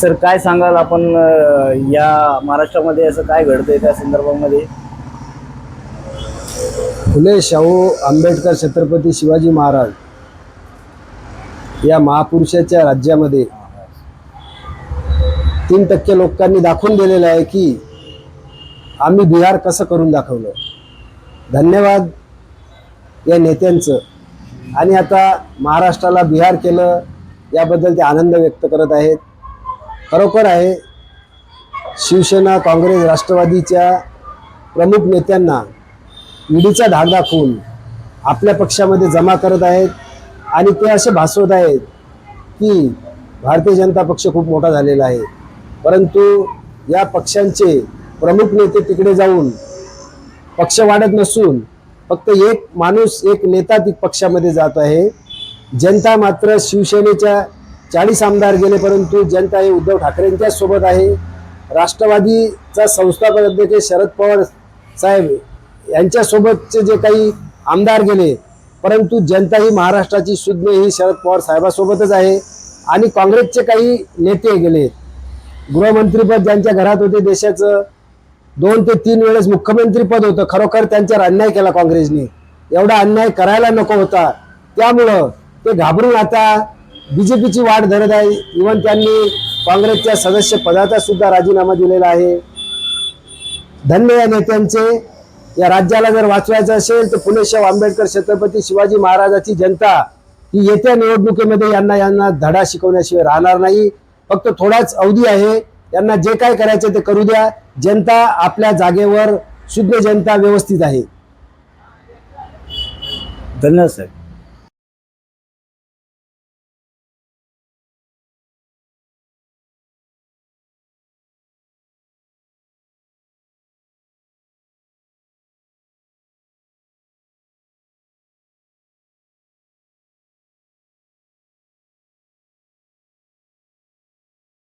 Sir काय सांगाल आपण या महाराष्ट्रामध्ये असं काय घडतंय त्या संदर्भामध्ये? फुले शाहू आंबेडकर छत्रपती शिवाजी महाराज या महापुरुषाच्या राज्यामध्ये तीन टक्के लोकांनी दाखवून दिलेलं आहे की आम्ही बिहार कसं करून दाखवलं. धन्यवाद या नेत्यांचं. आणि आता महाराष्ट्राला बिहार केलं याबद्दल ते आनंद व्यक्त करत आहेत. खरोखर आहे. शिवसेना काँग्रेस राष्ट्रवादीच्या प्रमुख नेत्यांना ईडीचा धाक दाखवून आपल्या पक्षामध्ये जमा करत आहेत आणि ते असे भासवत आहेत की भारतीय जनता पक्ष खूप मोठा झालेला आहे. परंतु या पक्षांचे प्रमुख नेते तिकडे जाऊन पक्ष वाढत नसून फक्त एक माणूस एक नेता ती पक्षामध्ये जात आहे. जनता मात्र शिवसेनेच्या चाळीस आमदार गेले परंतु जनता हे उद्धव ठाकरेंच्याच सोबत आहे. राष्ट्रवादीचा संस्थापक अध्यक्ष शरद पवार साहेब यांच्यासोबतचे जे काही आमदार गेले परंतु जनता ही महाराष्ट्राची शुद्ध ही शरद पवार साहेबासोबतच आहे. आणि काँग्रेसचे काही नेते गेले. गृहमंत्रीपद ज्यांच्या घरात होते देशाचं दोन ते तीन वेळेस मुख्यमंत्रीपद होतं. खरोखर त्यांच्यावर अन्याय केला काँग्रेसने. एवढा अन्याय करायला नको होता. त्यामुळं ते घाबरून आता बीजेपीची वाट धरत आहे. इव्हन त्यांनी काँग्रेसच्या सदस्य पदाचा सुद्धा राजीनामा दिलेला आहे. धन्य या नेत्यांचे. या राज्याला जर वाचवायचं असेल तर पुणे शाह आंबेडकर छत्रपती शिवाजी महाराजाची जनता ही येत्या निवडणुकीमध्ये यांना यांना धडा शिकवण्याशिवाय राहणार नाही. फक्त थोडाच अवधी आहे. यांना जे काय करायचं ते करू द्या. जनता आपल्या जागेवर शुद्ध जनता व्यवस्थित आहे. धन्यवाद साहेब.